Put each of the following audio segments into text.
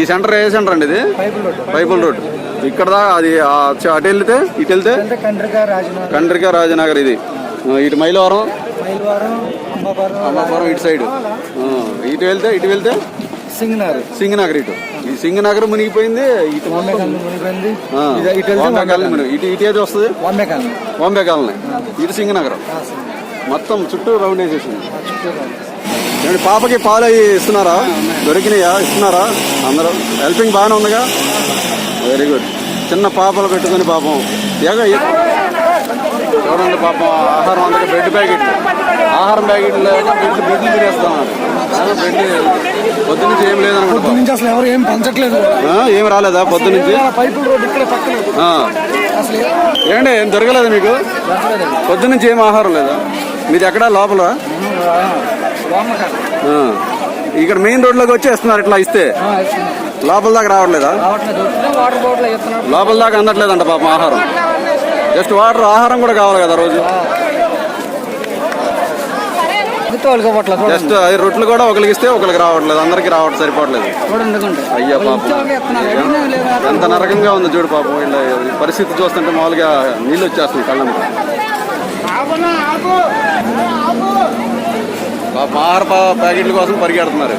ఈ సెంటర్ ఏ సెంటర్ అండి ఇది? పైపుల్ రోడ్. ఇక్కడ అది అటు వెళ్తే ఇటు వెళ్తే? కండ్రిక రాజనగర్. ఇది. ఇటు మైలవరం? అమ్మాపురం ఇటు సైడ్. ఇటు వెళ్తే ఇటు వెళ్తే? సింగనగర్. సింగనగర్ ఇటు. ఈ సింగనగర్ మునిగిపోయింది ఇటు బాంబే కాలనీ ఇటు ఇటు ఏది వస్తుంది? బాంబే కాలనీ ఇటు సింగనగరం. మొత్తం చుట్టూ రౌండ్ వేసేసింది. ఏమండి పాపకి పాలు అవి ఇస్తున్నారా? దొరికినాయా? ఇస్తున్నారా? అందరూ హెల్పింగ్ బాగానే ఉందిగా? వెరీ గుడ్ చిన్న పాపలు పెట్టుకొని పాపం. ఎ- చూడండి పాపం? ఆహారం అందరికి బ్రెడ్ ప్యాకెట్ ఆహారం ప్యాకెట్లు లేక బ్రెడ్ బ్రెడ్లు తినేస్తామన్నారు బ్రెడ్ పొద్దు నుంచి ఏం లేదనుకుంటా. నుంచి అసలు ఎవరు ఏం పంచట్లేదు. ఏం రాలేదా పొద్దు నుంచి? పైపుల్ ఇక్కడ ఏం ఏంటి ఏం దొరకలేదు మీకు. పొద్దు నుంచి ఏం ఆహారం లేదా? మీది ఎక్కడ? లోపల. ఇక్కడ మెయిన్ రోడ్లోకి వచ్చి ఇస్తున్నారు ఇట్లా ఇస్తే. లోపల దాకా రావట్లేదా? లోపల దాకా అందట్లేదంట పాపం ఆహారం. జస్ట్ వాటర్ ఆహారం కూడా కావాలి కదా రోజు. జస్ట్ అది రొట్లు కూడా ఒకరికి ఇస్తే ఒకరికి రావట్లేదు. అందరికి రావట్లేదు సరిపోవట్లేదు. అయ్యా పాపం? ఎంత నరకంగా ఉంది చూడు పాపం. వీళ్ళ పరిస్థితి చూస్తుంటే మామూలుగా నీళ్ళు వచ్చేస్తున్నాయి కళ్ళ ఆహార ప్యాకెట్ల కోసం పరిగెడుతున్నారు.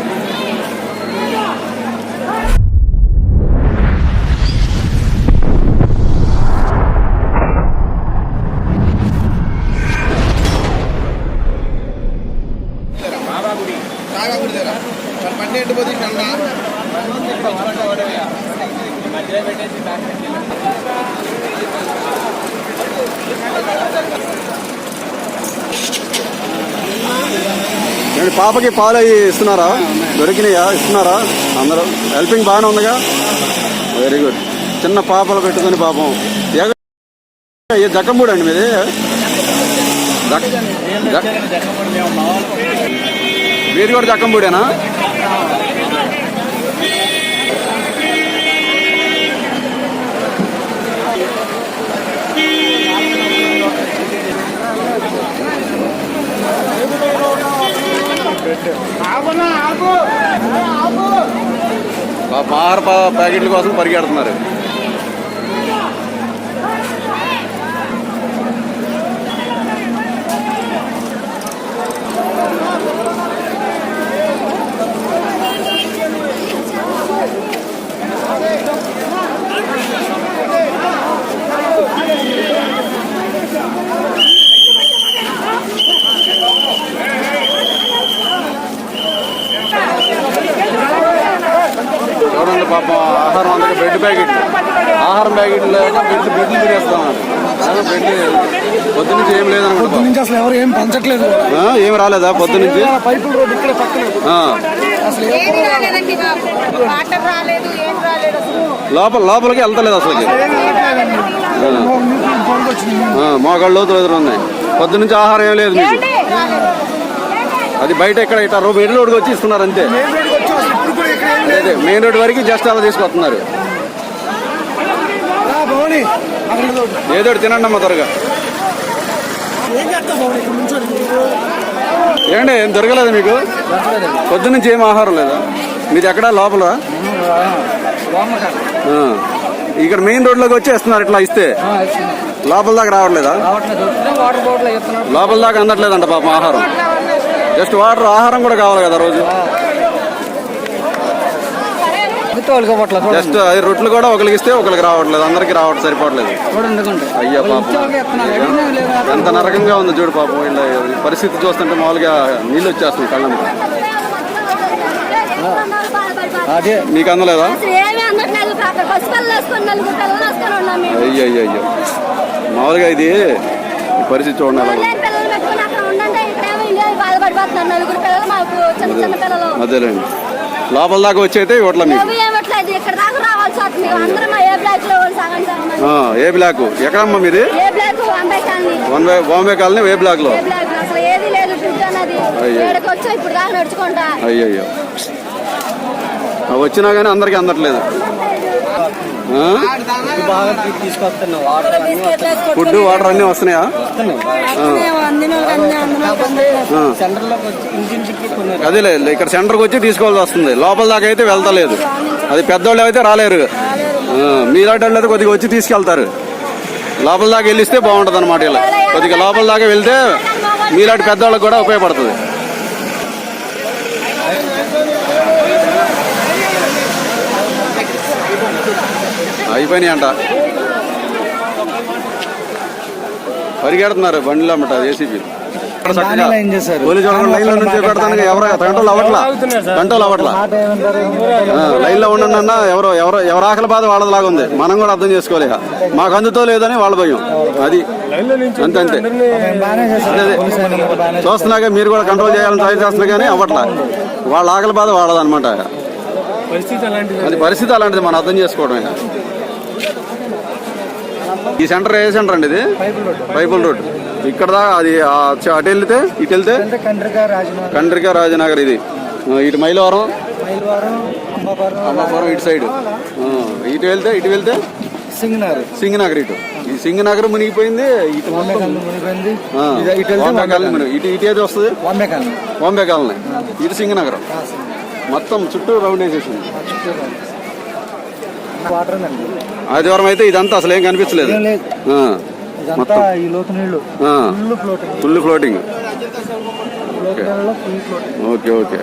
పాపకి పాలు అవి ఇస్తున్నారా? దొరికినాయా? ఇస్తున్నారా? అందరూ హెల్పింగ్ బాగానే ఉందిగా? వెరీ గుడ్ చిన్న పాపలు పెట్టుకొని పాపం. ఏ జక్కంబూడి అండి మీది? మీది కూడా జక్కంబూడేనా పాపం ప్యాకెట్ల కోసం పరిగెడుతున్నారు చూడండి పాపం ఆహారం అందరికి బ్రెడ్ ప్యాకెట్ ఆహారం ప్యాకెట్ లేక బ్రెడ్ బ్రెడ్లు తినేస్తామన్నారు పొద్దు నుంచి ఏం లేదనుకుంటా. పొద్దు నుంచి అసలు ఎవరు ఏం పంచట్లేదు. ఆ, ఏం రాలేదా పొద్దు నుంచి పైపుల్ ఇక్కడ పక్కన. ఆ, అసలు ఏం ఏది రాలేదండి బాబు. వాటర్ రాలేదు ఏం రాలేదు అసలు. లోపల లోపలికి వెళ్తలేదు ఆ, మోకాళ్ళు లోతులు ఎదురు ఉన్నాయి. పొద్దు నుంచి ఆహారం ఏం లేదు మీకు. అది బయట ఇక్కడ ఇట్లా మెయిన్ రోడ్కి వచ్చి ఇస్తున్నారు అంతే. అసలు మెయిన్ రోడ్ వరకు జస్ట్ అలా తీసుకొస్తున్నారు. ఏదో తినండి అమ్మ త్వరగా. ఏంటి ఏం దొరకలేదు మీకు? పొద్దు నుంచి ఏం ఆహారం లేదా? మీది ఎక్కడ? లోపల? ఆ. ఇక్కడ మెయిన్ రోడ్లోకి వచ్చి ఇస్తున్నారు ఇట్లా ఇస్తే. లోపల దాకా రావట్లేదా? లోపల దాకా అందట్లేదంట పాపం ఆహారం. జస్ట్ వాటర్ ఆహారం కూడా కావాలి కదా రోజు. జస్ట్ అది రొట్లు కూడా ఒకరికి ఇస్తే ఒకరికి రావట్లేదు అందరికి రావట్లేదు సరిపోవట్లేదు. అయ్యా పాపం? ఎంత నరకంగా ఉంది చూడు పాపం వీళ్ళ పరిస్థితి చూస్తుంటే మామూలుగా నీళ్ళు వచ్చేస్తున్నాయి కళ్ళ అదే మీకు అందలేదా? అయ్యో అయ్యో అయ్యో మామూలుగా ఇది పరిస్థితి చూడండి అదేలేండి. లోపల దాకా వచ్చి అయితే ఇవ్వట్లే మీకు ఏ బ్లాక్ ఎక్కడమ్మా మీది? One by Bombay colony. ఏ బ్లాక్లో? అయ్యో. వచ్చినా కానీ అందరికి అందట్లేదు. ఫుడ్ వాటర్ అన్నీ వస్తున్నాయా. ఆ. సెంటర్లోకి వచ్చి ఇంటింటికి కొన్ని అదేలే ఇక్కడ సెంటర్కి వచ్చి తీసుకోవాల్సి వస్తుంది. లోపల దాకా అయితే వెళ్తలేదు. అది పెద్దోళ్ళు అయితే రాలేరు. ఆ, మీలాంటి వాళ్ళు అయితే కొద్దిగా వచ్చి తీసుకెళ్తారు. లోపల దాకా వెళ్ళిస్తే బాగుంటుంది అనమాట ఇలా. కొద్దిగా లోపల దాకా వెళ్తే మీలాంటి పెద్దవాళ్ళకి కూడా ఉపయోగపడుతుంది. అయిపోయినాయి అంట పరిగెడుతున్నారు బండిలో అన్నమాట ఏసీపీ బాగానే లైన్ చేశారు. పోలీసు వాళ్ళు లైన్లో నుంచి పెడతానికి ఎవరు గంటలు అవ్వట్లా? గంటలు అవ్వట్లా? ఆ, లైన్లో ఉండండి అన్న ఎవరు ఎవరు ఎవరు ఆకలి బాధ వాళ్ళలాగా ఉంది. మనం కూడా అర్థం చేసుకోవాలి ఇక. మాకు అందుతో లేదని వాళ్ళ భయం. అది. అంతే అంతే. చూస్తున్నాగా మీరు కూడా కంట్రోల్ చేయాలని ట్రై చేస్తున్నా కానీ అవ్వట్లా. వాళ్ళ ఆకలి బాధ వాళ్ళదన్నమాట అది పరిస్థితి అలాంటిది. మనం అర్థం చేసుకోవడమే ఈ సెంటర్ ఏ సెంటర్ అండి ఇది? Bible road. ఇక్కడ అది అటు వెళ్తే ఇటు వెళ్తే? కండ్రిక రాజనగర్. ఇది. ఇటు మైలవరం? అమ్మాపురం ఇటు సైడ్. ఇటు వెళ్తే ఇటు వెళ్తే? సింగనగర్. సింగనగర్ ఇటు. ఈ సింగనగర్ మునిగిపోయింది ఇటు మునిగిపోయింది. ఇటు వాంబే ఇటు ఇటు ఏది వస్తుంది? బాంబే కాలనీ ఇది సింగనగరం. మొత్తం చుట్టూ రౌండ్ వేసేసింది. ఆదివారం అయితే ఇదంతా అసలు ఏం కనిపించలేదు. Full floating okay okay